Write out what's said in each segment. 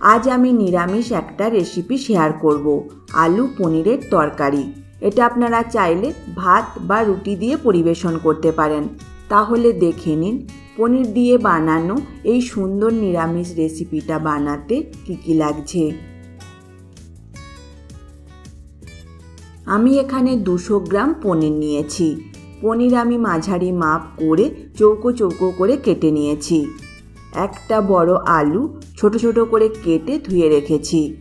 আজ আমি নিরামিষ একটা রেসিপি শেয়ার করব, আলু পনিরের তরকারি। এটা আপনারা চাইলে ভাত বা রুটি দিয়ে পরিবেশন করতে পারেন। তাহলে দেখে নিন, পনির দিয়ে বানানো এই সুন্দর নিরামিষ রেসিপিটা বানাতে কী কী লাগছে। আমি এখানে দুশো গ্রাম পনির নিয়েছি। পনির আমি মাঝারি মাপ করে চৌকো চৌকো করে কেটে নিয়েছি। একটা বড় আলু ছোট ছোট করে কেটে ধুয়ে রেখেছি।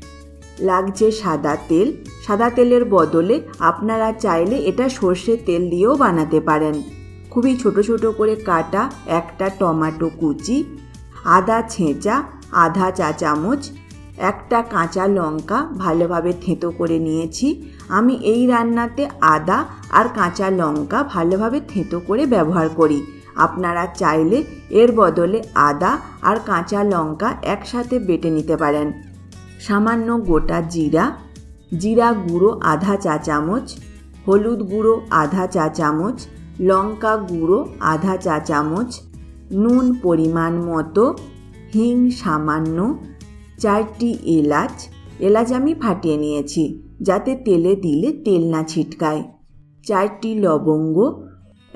লাগছে সাদা তেল। সাদা তেলের বদলে আপনারা চাইলে এটা সর্ষের তেল দিয়েও বানাতে পারেন। খুবই ছোট ছোট করে কাটা একটা টমেটো কুচি, আদা ছেঁচা, আধা চা চামচ, একটা কাঁচা লঙ্কা ভালোভাবে থেঁতো করে নিয়েছি। আমি এই রান্নাতে আদা আর কাঁচা লঙ্কা ভালোভাবে থেঁতো করে ব্যবহার করি। আপনারা চাইলে এর বদলে আদা আর কাঁচা লঙ্কা একসাথে বেটে নিতে পারেন। সামান্য গোটা জিরা জিরা গুঁড়ো আধা চা চামচ, হলুদ গুঁড়ো আধা চা চামচ, লঙ্কা গুঁড়ো আধা চা চামচ, নুন পরিমাণ মতো, হিং সামান্য, চারটি এলাচ। এলাচ আমি ফাটিয়ে নিয়েছি, যাতে তেলে দিলে তেল না ছিটকায়। চারটি লবঙ্গ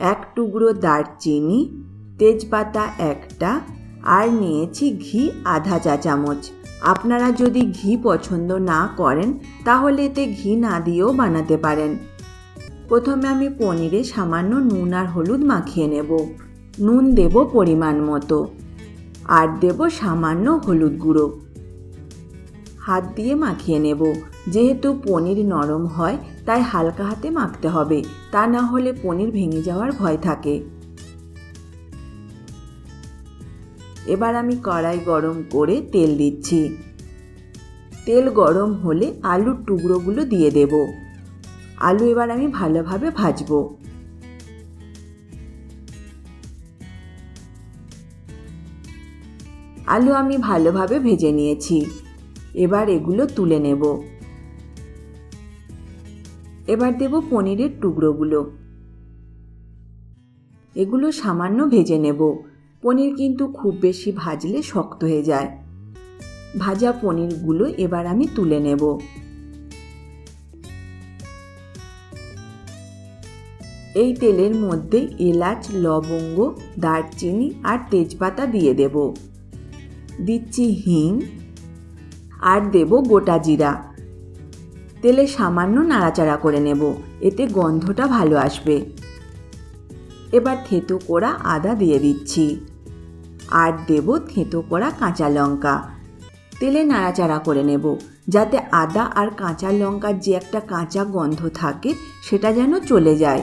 এক টুকরো দারচিনি, তেজপাতা একটা, আর নিয়েছি ঘি আধা চা চামচ। আপনারা যদি ঘি পছন্দ না করেন, তাহলে এতে ঘি না দিয়েও বানাতে পারেন। প্রথমে আমি পনিরে সামান্য নুন আর হলুদ মাখিয়ে নেব। নুন দেব পরিমাণ মতো। আর দেব সামান্য হলুদ গুঁড়ো। হাত দিয়ে মাখিয়ে নেব। যেহেতু পনির নরম হয়, তাই হালকা হাতে মাখতে হবে। তা না হলে পনির ভেঙে যাওয়ার ভয় থাকে। এবার আমি কড়াই গরম করে তেল দিচ্ছি। তেল গরম হলে আলুর টুকরোগুলো দিয়ে দেব। আলু এবার আমি ভালোভাবে ভাজবো। আলু আমি ভালোভাবে ভেজে নিয়েছি। এবার এগুলো তুলে নেব। এবার দেব পনিরের টুকরোগুলো। এগুলো সামান্য ভেজে নেব। পনির কিন্তু খুব বেশি ভাজলে শক্ত হয়ে যায়। ভাজা পনিরগুলো এবার আমি তুলে নেব। এই তেলের মধ্যে এলাচ, লবঙ্গ, দারচিনি আর তেজপাতা দিয়ে দেব। দিচ্ছি হিং আর দেব গোটা জিরা। তেলে সামান্য নাড়াচাড়া করে নেব, এতে গন্ধটা ভালো আসবে। এবার থেতো করা আদা দিয়ে দিচ্ছি। আর দেব থেতো করা কাঁচা লঙ্কা। তেলে নাড়াচাড়া করে নেব, যাতে আদা আর কাঁচা লঙ্কার যে একটা কাঁচা গন্ধ থাকে, সেটা যেন চলে যায়।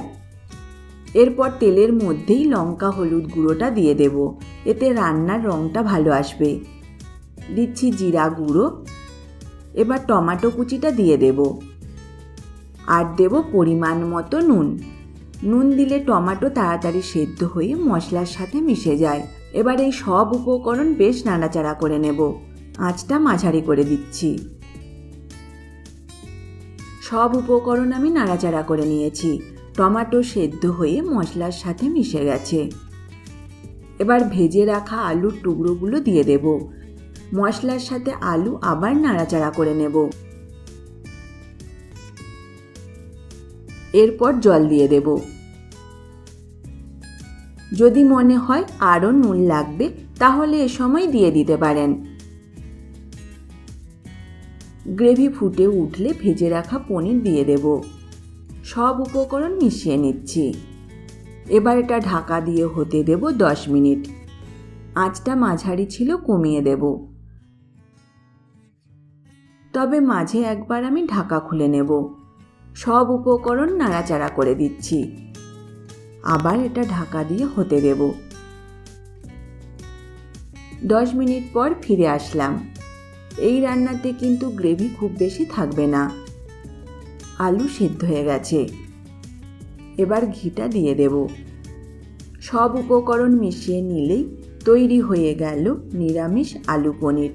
এরপর তেলের মধ্যেই লঙ্কা, হলুদ গুঁড়োটা দিয়ে দেব, এতে রান্নার রঙটা ভালো আসবে। দিচ্ছি জিরা গুঁড়ো, এবার টমেটো কুচিটা দিয়ে দেব। আর দেব পরিমাণ মতো নুন। নুন দিলে টমেটো তাড়াতাড়ি সেদ্ধ হয়ে মশলার সাথে মিশে যায়। এবার এই সব উপকরণ বেশ নাড়াচাড়া করে নেব। আঁচটা মাঝারি করে দিচ্ছি। সব উপকরণ আমি নাড়াচাড়া করে নিয়েছি। টমেটো সেদ্ধ হয়ে মশলার সাথে মিশে গেছে। এবার ভেজে রাখা আলুর টুকরোগুলো দিয়ে দেব। মশলার সাথে আলু আবার নাড়াচাড়া করে নেব। এরপর জল দিয়ে দেব। যদি মনে হয় আরও নুন লাগবে, তাহলে এ সময় দিয়ে দিতে পারেন। গ্রেভি ফুটে উঠলে ভেজে রাখা পনির দিয়ে দেব। সব উপকরণ মিশিয়ে নিচ্ছি। এবার এটা ঢাকা দিয়ে হতে দেব দশ মিনিট। আঁচটা মাঝারি ছিল, কমিয়ে দেব। তবে মাঝে একবার আমি ঢাকা খুলে নেব। সব উপকরণ নাড়াচাড়া করে দিচ্ছি। আবার এটা ঢাকা দিয়ে হতে দেব। দশ মিনিট পর ফিরে আসলাম। এই রান্নাতে কিন্তু গ্রেভি খুব বেশি থাকবে না। আলু সেদ্ধ হয়ে গেছে। এবার ঘিটা দিয়ে দেব। সব উপকরণ মিশিয়ে নিলেই তৈরি হয়ে গেল নিরামিষ আলু পনির।